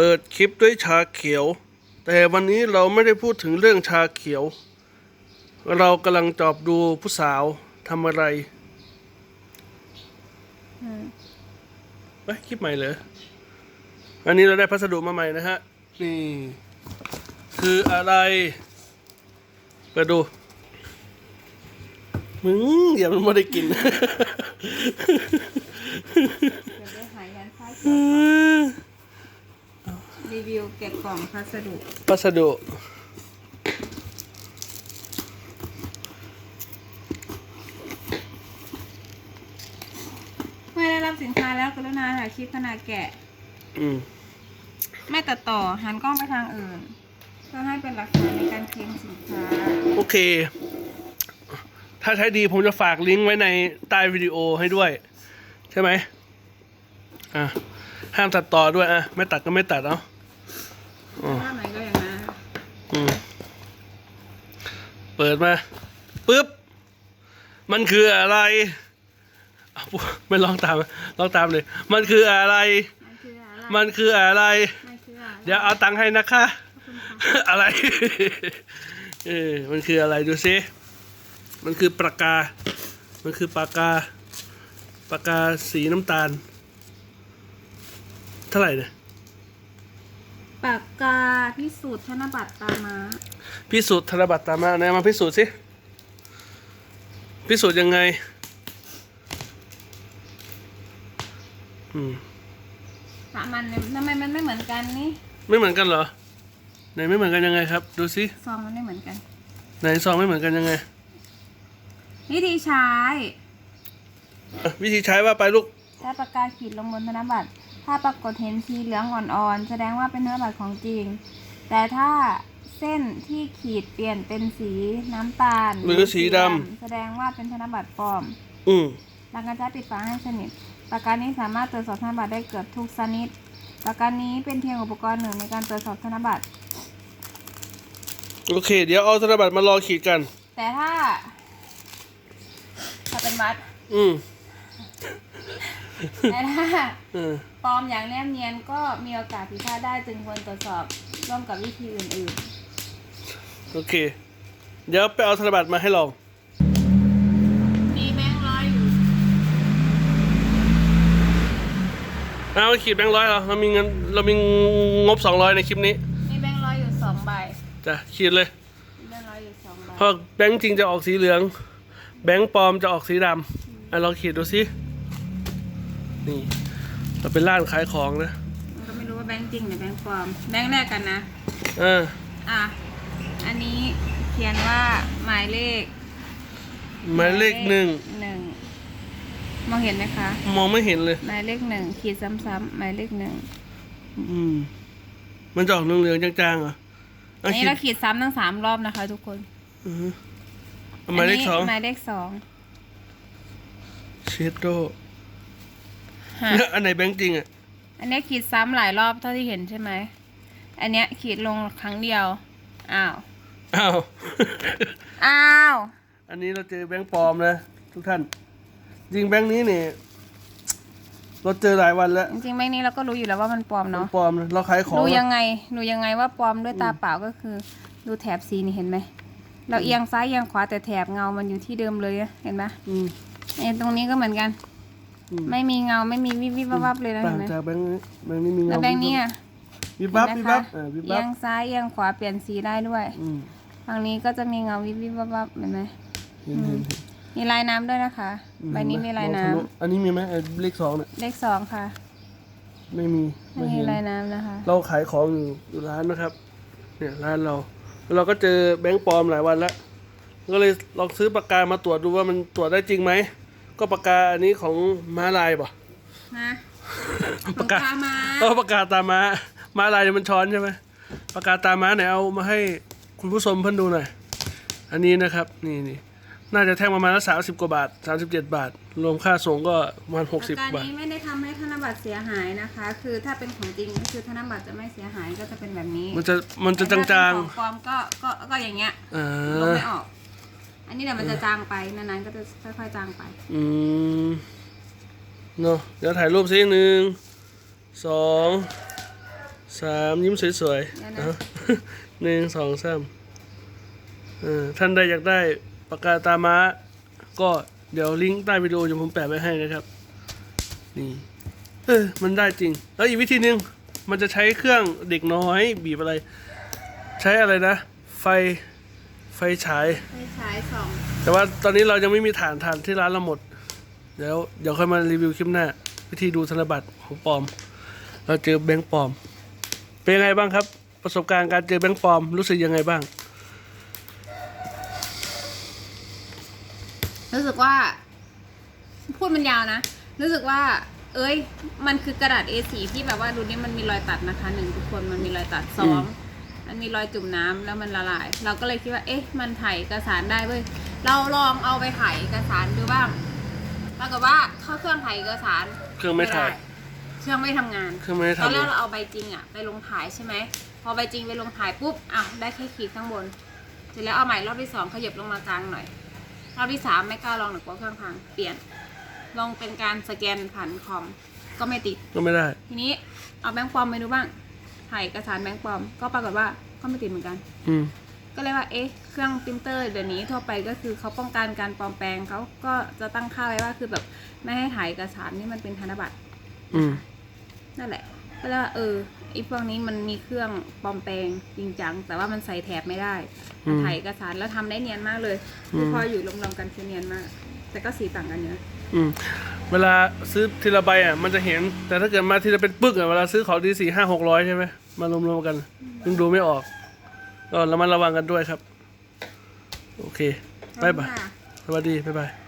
เปิดคลิปด้วยชาเขียว แต่วันนี้เราไม่ได้พูดถึงเรื่องชาเขียว เรากำลังจอบดูผู้สาวทำอะไรเฮ้ยคลิปใหม่เหรออันนี้เราได้พัสดุมาใหม่นะฮะ นี่ คืออะไร เปิดดู มึงอย่ามันไม่ได้กิน เดี๋ยวได้หายันค่ายรี วิวเก็บกล่องพัสดุ พัสดุ เมื่อได้รับสินค้าแล้วกรุณาถ่ายคลิปขณะแกะ อืมไม่ตัดต่อหันกล้องไปทางอื่น เพื่อให้เป็นหลักฐานในการเคลมสินค้า โอเค ถ้าใช้ดีผมจะฝากลิงก์ไว้ในใต้วิดีโอให้ด้วย ใช่ไหมอะห้ามตัดต่อด้วยอะ ไม่ตัดก็ไม่ตัดเนาะอ๋อภาพไหนก็อย่างนั้นอืมเปิดมาปึ๊บ มันคืออะไรอ้าวไม่ลองตามลองตามเลย มันคืออะไร มันคืออะไรมันคืออะไร มันคืออะไรเดี๋ยวเอาตังค์ให้นะคะ อะไร เออ มันคืออะไรดูซิมันคือปากกา มันคือปากกา ปากกาสีน้ำตาล เท่าไหร่เนี่ย ปากกาพิสูจน์ธนบัตรตามาพิสูจน์ธนบัตรตามมาไหนมาพิสูจน์สิ พิสูจน์ยังไง อืมสามันเนี่ยทำไมมันไม่เหมือนกันนี่ไม่เหมือนกันเหรอ ไหนไม่เหมือนกันยังไงครับ ดูสิซองมันไม่เหมือนกัน ไหนซองไม่เหมือนกันยังไงวิธีใช้อะวิธีใช้ว่าไปลูก ใช้ปากกาขีดลงบนธนบัตร ถ้าปรากฏเห็นสีเหลืองอ่อนๆ แสดงว่าเป็นธนบัตรของจริง แต่ถ้าเส้นที่ขีดเปลี่ยนเป็นสีน้ำตาลหรือสีดำ แสดงว่าเป็นธนบัตรปลอม อืมหลังการใช้ปิดฝาให้สนิท ปากกานี้สามารถตรวจสอบธนบัตรได้เกือบทุกชนิด ปากกานี้เป็นเพียงอุปกรณ์หนึ่งในการตรวจสอบธนบัตร โอเค เดี๋ยวเอาธนบัตรมารอขีดกัน แต่ถ้า ถ้าเป็นวัด อืม แต่ถ้าเออปลอมอย่างแนบเนียนก็มีโอกาสผิดพลาดได้จึงควรตรวจสอบร่วมกับวิธีอื่นโอเค เดี๋ยวไปเอาธนบัตรมาให้ลองๆมีแบงค์ร้อยอยู่เอาขีดแบงค์ร้อยเหรอเรามีเงินเรามีงบสองร้อยในคลิปนี้ มีแบงค์ร้อยอยู่สองใบจ้ะขีดเลย มีแบงค์ร้อยอยู่สองใบเพราะแบงค์จริงจะออกสีเหลือง แบงค์ปลอมจะออกสีดำอะลองขีดดูสิ นี่เราเป็นร้านขายของนะมันก็ไม่รู้ว่าแบงค์จริงหรือแบงค์ปลอม แบงค์แรกกันนะอ่าอะอันนี้เขียนว่าหมายเลขหมายเลขหนึ่งหนึ่งมองเห็นไหมคะ มองไม่เห็นเลย หมายเลขหนึ่งขีดซ้ำๆหมายเลขหนึ่งอืมมันจะออกเหลืองๆจางๆเหรออัอะนนี้ขีดเราขีดซ้ำทั้งสามรอบนะคะ ทุกคนอือฮึเอาหมายเลขสองนนี้หมายเลขสองเชดโด ฮะแล้วอันไหนแบงค์จริงอะ อันนี้ขีดซ้ำหลายรอบเท่าที่เห็นใช่ไหม อันเนี้ยขีดลงครั้งเดียว อ้าว อ้าว อ้าว อันนี้เราเจอแบงค์ปลอมนะทุกท่าน จริงแบงค์นี้เนี่ยเราเจอหลายวันแล้วจริงๆแบงค์นี้เราก็รู้อยู่แล้วว่ามันปลอมมันเนาะปลอมนะเราขายของดูยันะงไงดูยังไงว่าปลอมด้วยตาเปล่าก็คือ ดูแถบสีนี่เห็นไหม เราเอียงซ้ายเอียงขวาแต่แถบเงามันอยู่ที่เดิมเลยอะเห็นไหมอืม ไอ้ตรงนี้ก็เหมือนกันอืม ไม่มีเงาไม่มีวิบวิบวับวับเลยนะต่าเห็งนไหมจากแบงค์นี้แบงค์นี้มีเงาแล้วแบงค์นี้อะวิบวับเห็วินบไหมวัคะบอ่าวิบเอีวัยบงซ้ายเอียงขวาเปลี่ยนสีได้ด้วยอืมฝั่งนี้ก็จะมีเงาวิบวิบวับวับเห็นไหม เห็นเห็นเห็นมีลายน้ำด้วยนะคะอืใบนี้มีลายน้มองทะลุอันนี้มีไหมไอ้เลขสองเนี่ยำเลขสองค่ะไม่มีไม่ไม่มีเห็น ลายน้ำนะคะ เราขายของอยู่อยู่ร้านนะครับ เนี่ยร้านเราเราก็เจอแบงค์ปลอมหลายวันแล้ว ก็เลยลองซื้อปากกามาตรวจดูว่ามันตรวจได้จริงไหม ก็ปากกาอันนี้ของม้าลายป่ะนะปากกาปากกาม้าเออปากกาตาม้าม้าลายเนี่ยมันช้อนใช่ไหมปากกาตาม้าไหนเอามาให้คุณผู้ชมเพิ่นดูหน่อย อันนี้นะครับนี่นี่น่าจะแท่งประมาณละสามสิบกว่าบาทสามสิบเจ็ดบาท รวมค่าส่งก็ประมาณหกสิบปากกาบาทนี้ไม่ได้ทำให้ธนบัตรเสียหายนะคะ คือถ้าเป็นของจริงก็คือธนบัตรจะไม่เสียหายก็จะเป็นแบบนี้ มันจะมันจะจางแต่ถ้เป็นของปลอมก็ก็ก็อย่างเงี้ยๆอ่ลงาไม่ออก อันนี้เดี๋ยวมันจะจางไปนานๆก็จะค่อยๆจางไป อืมเนาะเดี๋ยวถ่ายรูปซิหนึ่งสองสามยิ้มสวยเดี๋ยวๆนะเอาหนึ่งสองสามเออท่านใดอยากได้ปากกาตาม้า ก็เดี๋ยวลิงก์ใต้วิดีโอจะผมแปะไว้ให้นะครับ นี่เออมันได้จริง แล้วอีกวิธีหนึ่งมันจะใช้เครื่องเด็กน้อยบีบอะไร ใช้อะไรนะ ไฟ ไฟฉาย ไม่ใช้สองแต่ว่าตอนนี้เรายังไม่มีฐานฐานที่ร้านเราหมด เดี๋ยวเดี๋ยวค่อยมารีวิวคลิปหน้า วิธีดูธนบัตรของปลอม เราเจอแบงค์ปลอม เป็นยังไงบ้างครับ ประสบการณ์การเจอแบงค์ปลอมรู้สึกยังไงบ้าง รู้สึกว่า พูดมันยาวนะ รู้สึกว่า เอ้ย มันคือกระดาษ A4 ที่แบบว่าดูนี่มันมีรอยตัดนะคะหนึ่งทุกคนมันมีรอยตัดสองมั นมีรอยจุ่มน้ำแล้วมันละลาย เราก็เลยคิดว่า เอ๊ะ มันถ่ายเอกสารได้เว้ย เราลองเอาไปถ่ายเอกสารดูบ้างปรากฏว่าเข้าเครื่องถ่ายเอกสารเครื่องไม่ถ่ายด้เครื่องไม่ทำงานเครื่องไม่ได้ตอนทำแรเลกยเราเอาใบจริงอะไปลงถ่ายใช่ไหม พอใบจริงไปลงถ่ายปุ๊บอ้าวได้แค่ขีดข้างบน เสร็จแล้วเอาใหม่รอบที่สองขยับลงมากลางหน่อย รอบที่สามไม่กล้าลองหนักกว่าเครื่องพัง เปลี่ยน ลองเป็นการสแกนผ่านคอม ก็ไม่ติด ก็ไม่ได้ ทีนี้เอาแบงค์ปลอมไปดูบ้าง ถ่ายเอกสารแบงค์ปลอม ก็ปรากฏว่าก็ไม่ติดเหมือนกัน อืม ก็เลยว่า เอ๊ะ เครื่องปรินเตอร์เดี๋ยวนี้ทั่วไปก็คือเขาป้องกันการปลอมแปลงเขาก็จะตั้งค่าไว้ว่าคือแบบไม่ให้ถ่ายเอกสารที่มันเป็นธนบัตร อืม นั่นแหละ ก็เลยว่าเออไอ้พวกนี้มันมีเครื่องปลอมแปลงจริงจัง แต่ว่ามันใส่แถบไม่ได้อืมถ่ายเอกสารแล้วทำได้เนียนมากเลยคือพออยู่รวมๆกันคือเนียนมาก แต่ก็สีต่างกันเยอะ อืม เวลาซื้อทีละใบอะมันจะเห็น แต่ถ้าเกิดมาทีละเป็นปึกอะเวลาซื้อของดีสี่ห้าหกร้อยใช่ไหมมารวมๆกันยังดูไม่ออกก็ระมัดระวังกันด้วยครับ โอเคบ๊ายบายค่ะสวัสดีบ๊ายบาย